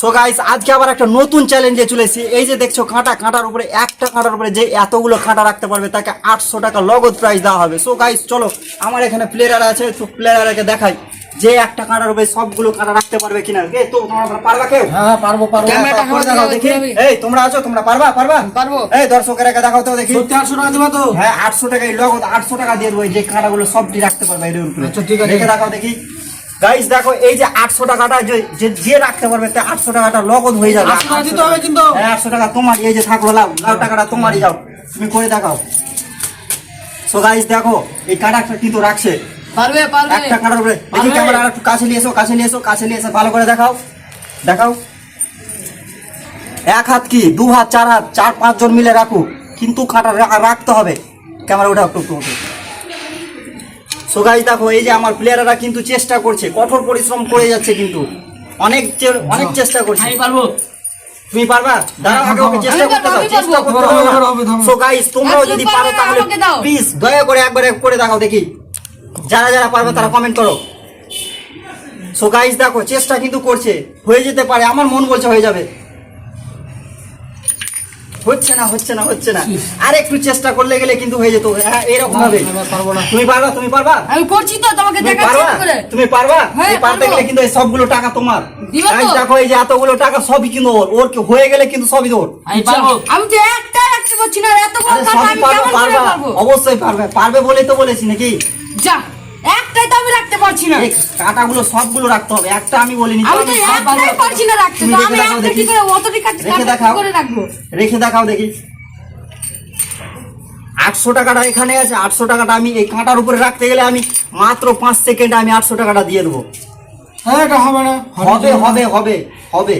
So guys আজকে আবার একটা নতুন চ্যালেঞ্জে চলেছি এই যে দেখছ কাঁটা কাঁটার উপরে একটা কাঁটার উপরে যে এতগুলো কাঁটা রাখতে পারবে তাকে আটশো টাকা নগদ প্রাইজ দেওয়া হবে। সো গাইস চলো আমার এখানে প্লেয়ার আছে তো প্লেয়ারকে দেখাই। যে একটা কাঁটার উপরে সবগুলো কাঁটা রাখতে পারবে কিনা। কে তো তোমরা পারবা কেউ? হ্যাঁ পারব পারব। ক্যামেরাটা করে দেখাও দেখি। এই তোমরা আছো তোমরা পারবা পারবা? পারব। এই দর্শকের দেখাও তো দেখি। সত্যি আটশো টাকা দিবা তো? হ্যাঁ আটশো টাকায় নগদ আটশো টাকা দিয়ে দেবো। এই যে কাঁটাগুলো সবটি রাখতে পারবে এর উপরে আচ্ছা, ঠিক আছে। দেখে দেখাও দেখি। গাইস দেখো এই যে আটশো টাকাটা যে যে- রাখতে পারবে তা আটশো টাকাটা নগদ হয়ে যাবে। আটশো টাকা দিতে হবে কিন্তু। হ্যাঁ আটশো টাকা তোমার এই যে থাকল লাভ লাভ টাকাটা তোমারই যাও তুমি করে দেখাও। সো গাইস দেখো এই কাঁটাটা কিন্তু রাখছে। পারবে পারবে। একটা কাঁটার উপরে। পারবে। ক্যামেরা একটু কাছে নিয়ে এসো কাছে নিয়ে এসো কাছে নিয়ে এসো ভালো করে দেখাও। দেখাও। এক হাত কি? দু হাত চার হাত চার পাঁচজন মিলে রাখো কিন্তু কাঁটা রাখতে হবে। ক্যামেরা ওটা একটু। সো গাইস দেখো এই যে আমার প্লেয়াররা কিন্তু চেষ্টা করছে কঠোর পরিশ্রম করে যাচ্ছে কিন্তু। অনেক চে- অনেক চেষ্টা করছে। আমি পারব। তুমি পারবা? দাঁড়াও আগে ওকে চেষ্টা করতে দাও চেষ্টা করতে হবে, দাও। সো গাইস তোমরাও যদি পারো তাহলে প্লিজ দয়া করে একবারে করে দেখাও দেখি। যারা যারা পারবে তারা কমেন্ট করো। সো গাইস দেখো চেষ্টা কিন্তু করছে। হয়ে যেতে পারে আমার মন বলছে হয়ে যাবে। হচ্ছে না হচ্ছে না হচ্ছে না। আর একটু চেষ্টা করলে গেলে কিন্তু হয়ে যেত। হ্যাঁ এরকম হবে। না তুমি পারবা তুমি পারবা? আমি করছি তো তোমাকে দেখাচ্ছি করে তুমি পারবা? হ্যাঁ, তুমি পারতে গেলে কিন্তু এই সবগুলো টাকা তোমার? Guys, দেখো এই যে এতগুলো টাকা সবই কিন্তু ওর। ওর কি হয়ে গেলে কিন্তু সবই ওর আমি পারব। আমি তো একটা রাখতে পারছি না এতগুলো সবই আমি পারবে কেমন করে পারব? অবশ্যই পারবে। পারবে বলেই তো বলেছি নাকি? যা। একটাই তো আমি রাখতে পারছি না। এই কাটাগুলো সবগুলো রাখতে হবে একটা আমি বলিনি আমি তো একটাই পারছি না রাখতে তো রেখে আমি দেখাও একটা দেখি। কি করে অতটি কাটতে রেখে দেখাও। করে রাখব? রেখে দেখাও দেখি। আটশো টাকাটা এখানে আছে আটশো টাকাটা আমি এই কাঁটার উপরে রাখতে গেলে আমি মাত্র পাঁচ সেকেন্ডে আমি আটশো টাকাটা দিয়ে দেবো। হ্যাঁ এটা হবে না। হবে হবে হবে হবে।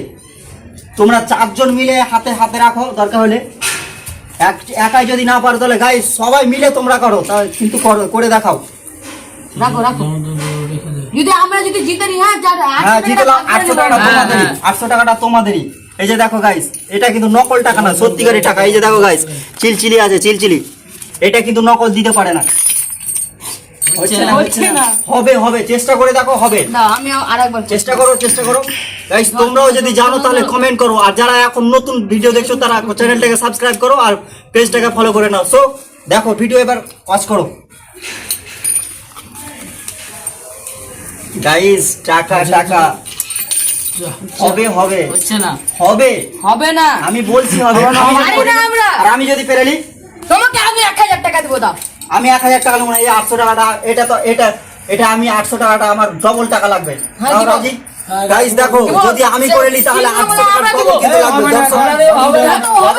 তোমরা চারজন মিলে হাতে হাতে রাখো দরকার হলে। এক একাই যদি না পারো তাহলে গাই সবাই মিলে তোমরা করো তা কিন্তু করো- করে দেখাও। রাখো রাখো। যদি আমরা যদি জিতে নিই হ্যাঁ হ্যাঁ জিতে আটশো টাকাটা তোমাদেরই আটশো টাকাটা তোমাদেরই। এই যে দেখো গাইস এটা কিন্তু নকল টাকা না সত্যিকারের টাকা। এই যে দেখো গাইস চিলচিলি আছে চিলচিলি। এটা কিন্তু নকল দিতে পারে না। হবে হবে চেষ্টা করে দেখো হবে। না আমি আর একবার চেষ্টা করো চেষ্টা করো। গাইস তোমরাও যদি জানো তাহলে কমেন্ট করো। আর যারা এখন নতুন ভিডিও দেখছ তারা চ্যানেলটাকে সাবস্ক্রাইব করো আর পেজটাকে ফলো করে নাও। সো দেখো ভিডিও এবার ওয়াচ করো। গাইস টাকা টাকা। হবে হবে। হচ্ছে না। হবে। হবে না। আমি বলছি হবে না। আর আমি যদি পেরেলি তোমাকে আমি এক হাজার টাকা দেবো দাও। আমি এক হাজার টাকা নেব না এই আটশো টাকাটা এটা তো এটা এটা আমি আটশো টাকাটা আমার ডবল টাকা লাগবে। হ্যাঁ, রাজি? গাইস দেখো যদি আমি করে নিই তাহলে কিন্তু আটশো টাকা আমরা কিন্তু লাগবে? না, না, না। না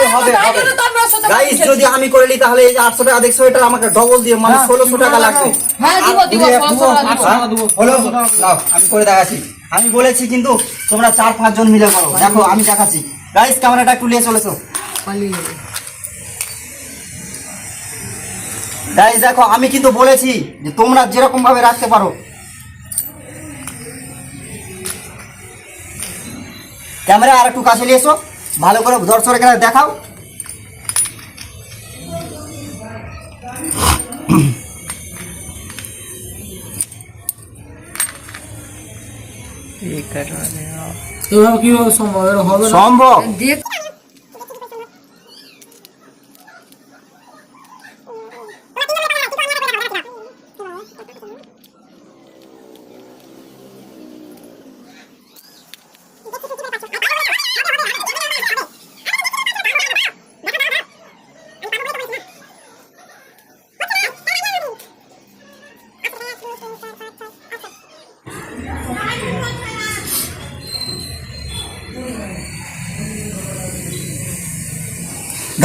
না, গাইস যদি আমি করে নিই তাহলে এই যে আটশো টাকা দেখছ এটা আমাকে ডবল দিয়ে মানে হ্যাঁ, ষোলোশো দিব, টাকা লাগবে। হ্যাঁ, দিব, দিব, যদি- ষোলোশো টাকা দিব। হ্যাঁ, হলো নাও, আমি করে দেখাচ্ছি। আমি বলেছি কিন্তু তোমরা চার পাঁচ জন মিলে করো। দেখো আমি দেখাচ্ছি। গাইস ক্যামেরাটা একটু নিয়ে চলেছো গাইস দেখো আমি কিন্তু বলেছি যে তোমরা যেরকম ভাবে রাখতে পারো ক্যামেরা আর একটু কাছে নিয়ে এসো। ভালো করে দর্শকের দেখাও। সম্ভব?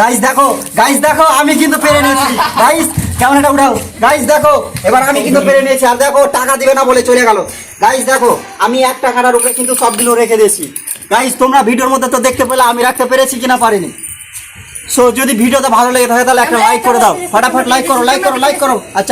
গাইস দেখো গাইস দেখো আমি কিন্তু পেরে নিয়েছি। গাইস ক্যামেরাটা উঠাও? গাইস দেখো এবার আমি কিন্তু পেরে নিয়েছি। আর দেখো টাকা দিবে না বলে চলে গেল। গাইস দেখো আমি এক টাকাটার উপরে কিন্তু সবগুলো রেখে দিয়েছি। গাইস তোমরা ভিডিওর মধ্যে তো দেখতে পেলে আমি রাখতে পেরেছি কিনা পারিনি। সো যদি ভিডিওটা ভালো লেগে থাকে তাহলে একটা লাইক করে দাও। ফটাফট লাইক করো লাইক করো লাইক করো। আচ্ছা